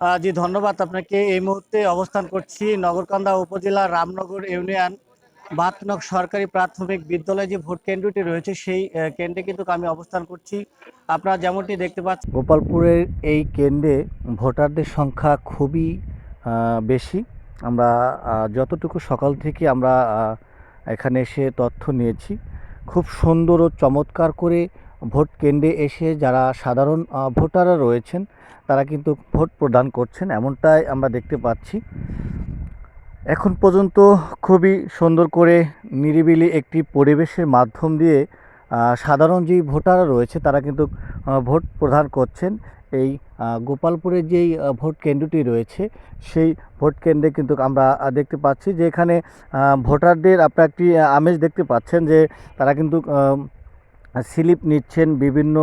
জি, ধন্যবাদ আপনাকে। এই মুহূর্তে অবস্থান করছি নগরকান্দা উপজেলা রামনগর ইউনিয়ন বাহাত্তর সরকারি প্রাথমিক বিদ্যালয়ে যে ভোট কেন্দ্রটি রয়েছে সেই কেন্দ্রে কিন্তু আমি অবস্থান করছি। আপনারা যেমনটি দেখতে পাচ্ছেন, গোপালপুরের এই কেন্দ্রে ভোটারদের সংখ্যা খুবই বেশি। আমরা যতটুকু সকাল থেকে আমরা এখানে এসে তথ্য নিয়েছি, খুব সুন্দর ও চমৎকার করে ভোট কেন্দ্রে এসে যারা সাধারণ ভোটাররা রয়েছেন, তারা কিন্তু ভোট প্রদান করছেন, এমনটাই আমরা দেখতে পাচ্ছি। এখন পর্যন্ত খুবই সুন্দর করে নিরিবিলি একটি পরিবেশের মাধ্যম দিয়ে সাধারণ যেই ভোটাররা রয়েছে, তারা কিন্তু ভোট প্রদান করছেন। এই গোপালপুরের যেই ভোট কেন্দ্রটি রয়েছে, সেই ভোট কেন্দ্রে কিন্তু আমরা দেখতে পাচ্ছি যে এখানে ভোটারদের আপনার একটি আমেজ দেখতে পাচ্ছেন যে তারা কিন্তু স্লিপ নিচ্ছেন বিভিন্ন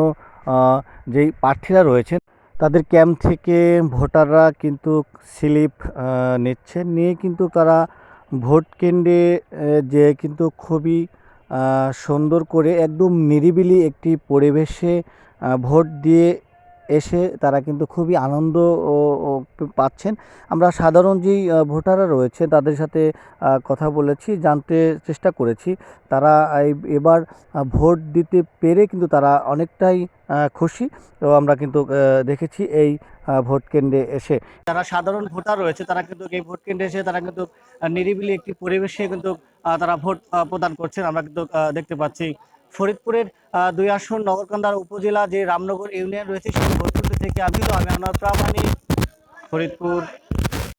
যেই প্রার্থীরা রয়েছেন, তাদের ক্যাম্প থেকে ভোটাররা কিন্তু স্লিপ নিচ্ছেন। নিয়ে কিন্তু তারা ভোট কেন্দ্রে যে কিন্তু খুবই সুন্দর করে একদম নিরিবিলি একটি পরিবেশে ভোট দিয়ে এসে তারা কিন্তু খুবই আনন্দ পাচ্ছেন। আমরা সাধারণ যেই ভোটাররা রয়েছে তাদের সাথে কথা বলেছি, জানতে চেষ্টা করেছি। তারা এবার ভোট দিতে পেরে কিন্তু তারা অনেকটাই খুশি। তো আমরা কিন্তু দেখেছি এই ভোট কেন্দ্রে এসে। যারা সাধারণ ভোটার রয়েছে তারা কিন্তু এই ভোট কেন্দ্রে এসে তারা কিন্তু নিরিবিলি একটি পরিবেশে কিন্তু তারা ভোট প্রদান করছেন। আমরা কিন্তু দেখতে পাচ্ছি ফরিদপুরের দুই আসন নগরকান্দার উপজেলা যে রামনগর ইউনিয়ন রয়েছে, সেই ফরিদপুর থেকে আমি তো আমি আমার প্রামাণিক, ফরিদপুর